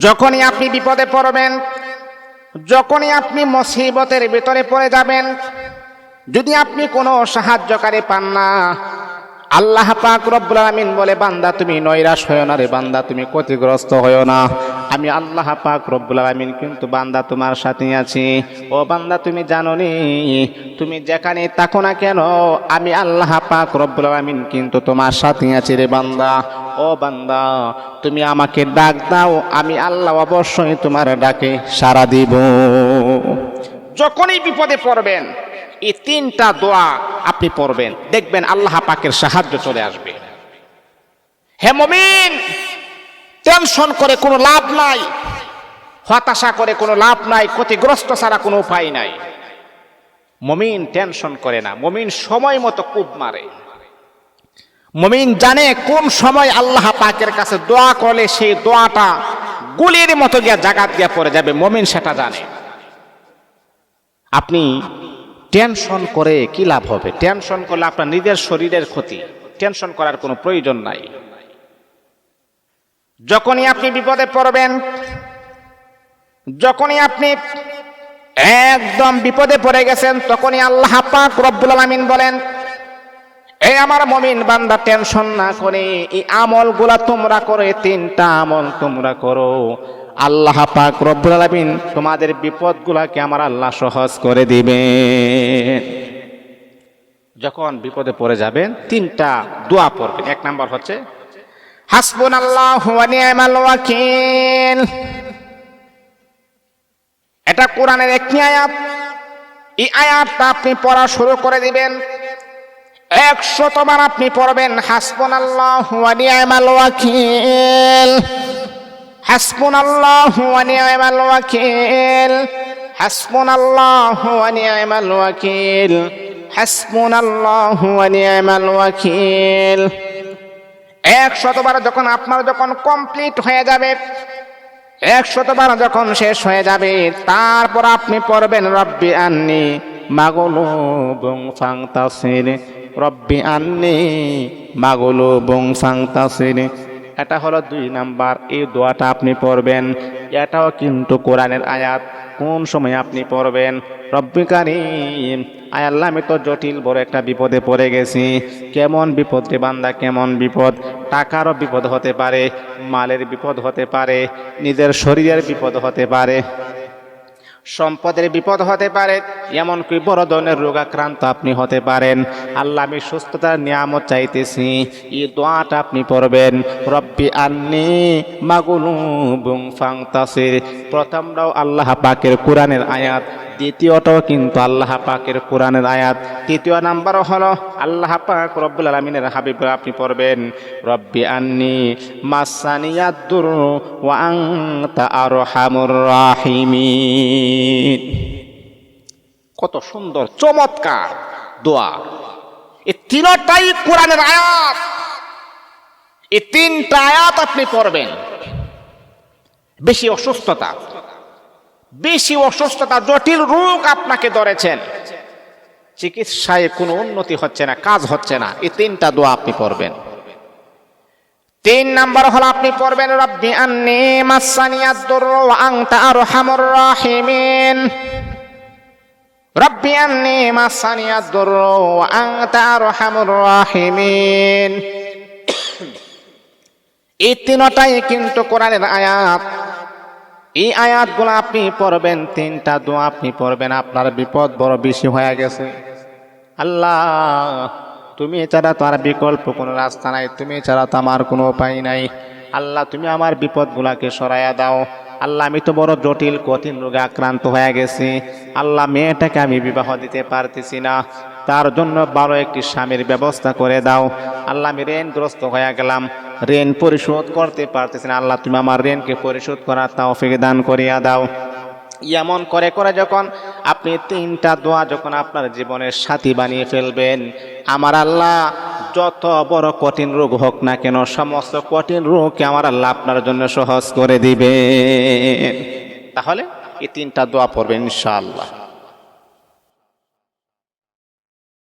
যখনই আপনি বিপদে পড়বেন, যখনই আপনি মসিবতের ভেতরে পড়ে যাবেন, যদি আপনি কোনো সাহায্যকারী পান না আল্লাহ পাক রব্বুল আলামিন বলে, বান্দা, তুমি নৈরাশ হয়েও না রে বান্দা, তুমি ক্ষতিগ্রস্ত হয়েও না। আমি আল্লাহ পাক রব্বুল আলামিন কিন্তু বান্দা তোমার সাথে আছি। ও বান্দা, তুমি জানো নি তুমি যেখানে থাকো না কেন, আমি আল্লাহ পাক রব্বুল আলামিন কিন্তু তোমার সাথে আছি রে বান্দা। ও বান্দা, তুমি আমাকে ডাক দাও, আমি আল্লাহ অবশ্যই তোমার ডাকে সাড়া দিব। যখনই বিপদে পড়বেন এই তিনটা দোয়া আপনি পড়বেন। দেখবেন আল্লাহ পাকের সাহায্য চলে আসবে। হে মমিন, টেনশন করে কোনো লাভ নাই, হতাশা করে কোনো লাভ নাই, ক্ষতিগ্রস্ত ছাড়া কোনো উপায় নাই। মমিন টেনশন করে না, মমিন সময় মতো কূপ মারে। মমিন জানে কোন সময় আল্লাহ পাকের কাছে দোয়া করলে সেই দোয়াটা গুলির মতো গিয়া জাগাত গিয়া পড়ে যাবে, মমিন সেটা জানে। আপনি টেনশন করে কি লাভ হবে? টেনশন করলে আপনার নিজের শরীরের ক্ষতি। টেনশন করার কোনো প্রয়োজন নাই। যখনই আপনি বিপদে পড়বেন, যখনই আপনি একদম বিপদে পড়ে গেছেন, তখনই আল্লাহ পাক রব্বুল আলামিন বলেন এই আমার মমিন বান্দা টেনশন না করে, এই আমলগুলা তোমরা করে তিনটা আমল তোমরা করো। আল্লাহ পাক রব্বুল আলামিন তোমাদের বিপদগুলাকে আমার আল্লাহ সহজ করে দিবে যখন বিপদে পড়ে যাবেন, তিনটা দোয়া পড়বেন। এক নাম্বার হচ্ছে হাসবুন আল্লাহ ওয়াকিল। এটা কোরআনের একটি আয়াত। এই আয়াতটা আপনি পড়া শুরু করে দিবেন। একশতবার আপনি পড়বেন হাসবুন আল্লাহ ওয়াকিল। হাসবুন আল্লাহ ওয়া নি'মাল ওয়াকিল। হাসবুন আল্লাহ ওয়া নি'মাল ওয়াকিল। হাসবুন আল্লাহ ওয়া নি'মাল ওয়াকিল। একশতবার যখন আপনার যখন কমপ্লিট হয়ে যাবে, একশতবার যখন শেষ হয়ে যাবে, তারপর আপনি পড়বেন, রব্বি আন্নি মাগলো বং ফাংতাসির, রব্বি আন্নি মাগলো বং ফাংতাসির এটা হলো দুই নাম্বার। এই দোয়াটা আপনি পড়বেন। এটাও কিন্তু কোরআনের আয়াত। কোন সময় আপনি পড়বেন? রব্বি কারিম। আয় আল্লাহ, আমি তো জটিল বড় একটা বিপদে পড়ে গেছি। কেমন বিপদ রে বান্দা, কেমন বিপদ? টাকারও বিপদ হতে পারে, মালের বিপদ হতে পারে, নিজের শরীরের বিপদ হতে পারে। সম্পদের বিপদ হতে পারে, এমনকি বড় ধরনের রোগাক্রান্ত আপনি হতে পারেন। আল্লাহ, আমি সুস্থতার নিয়ামত চাইতেছি। এই দোয়াটা আপনি পড়বেন। রব্বি আন্নি মাগুনু বুং ফাং তাসির প্রথমটাও আল্লাহ পাকের কোরআনের আয়াত। দ্বিতীয়টাও কিন্তু আল্লাহ পাকের কোরআনের আয়াত। তৃতীয় নাম্বার হলো, আল্লাহ পাক রব্বুল আলমিনের হাবিব আপনি পড়বেন, রব্বি আন্নি মাসানিয়াদ্দুর ওয়া আনতা আরহামুর রাহিমিন। কত সুন্দর, চমৎকার দোয়া। এই তিনটাই কোরআনের আয়াত। এই তিনটা আয়াত আপনি পড়বেন। বেশি অসুস্থতা বেশি অসুস্থতা, জটিল রোগ আপনাকে ধরেছেন। চিকিৎসায় কোনো উন্নতি হচ্ছে না, কাজ হচ্ছে না। এই তিনটা দোয়া আপনি পড়বেন। তিন নাম্বার হলো আপনি পড়বেন, রব্বি আন্নি মাসানিয়াদ দুরু ওয়া আনতা আরহামুর রাহিমিন। রব্বি আন্নি মাসানিয়াদ দুরু ওয়া আনতা আরহামুর রাহিমিন। এই তিনটাই কিন্তু কোরআনের আয়াত। এই আয়াতগুলো আপনি পড়বেন, তিনটা দোয়া আপনি পড়বেন, আপনার বিপদ বড় বেশি হয়ে গেছে। আল্লাহ, তুমি এছাড়া তো আর বিকল্প কোনো রাস্তা নাই, তুমি এছাড়া তো আমার কোনো উপায় নাই। আল্লাহ, তুমি আমার বিপদগুলাকে সরাইয়া দাও। আল্লাহ, আমি তো বড় জটিল, কঠিন রোগে আক্রান্ত হয়ে গেছি। আল্লাহ, মেয়েটাকে আমি বিবাহ দিতে পারতেছি না। তার জন্য ভালো একটি স্বামীর ব্যবস্থা করে দাও। আল্লাহ, আমি ঋণগ্রস্ত হয়ে গেলাম। ঋণ পরিশোধ করতে পারতেছি না। আল্লাহ, তুমি আমার ঋণকে পরিশোধ করার তাও দান করিয়া দাও। এমন করে করে যখন আপনি তিনটা দোয়া যখন আপনার জীবনের সাথী বানিয়ে ফেলবেন, আমার আল্লাহ, যত বড় কঠিন রোগ হোক না কেন, সমস্ত কঠিন রোগকে আমার আল্লাহ আপনার জন্য সহজ করে দিবে তাহলে এই তিনটা দোয়া পড়বেন ইনশাআল্লাহ।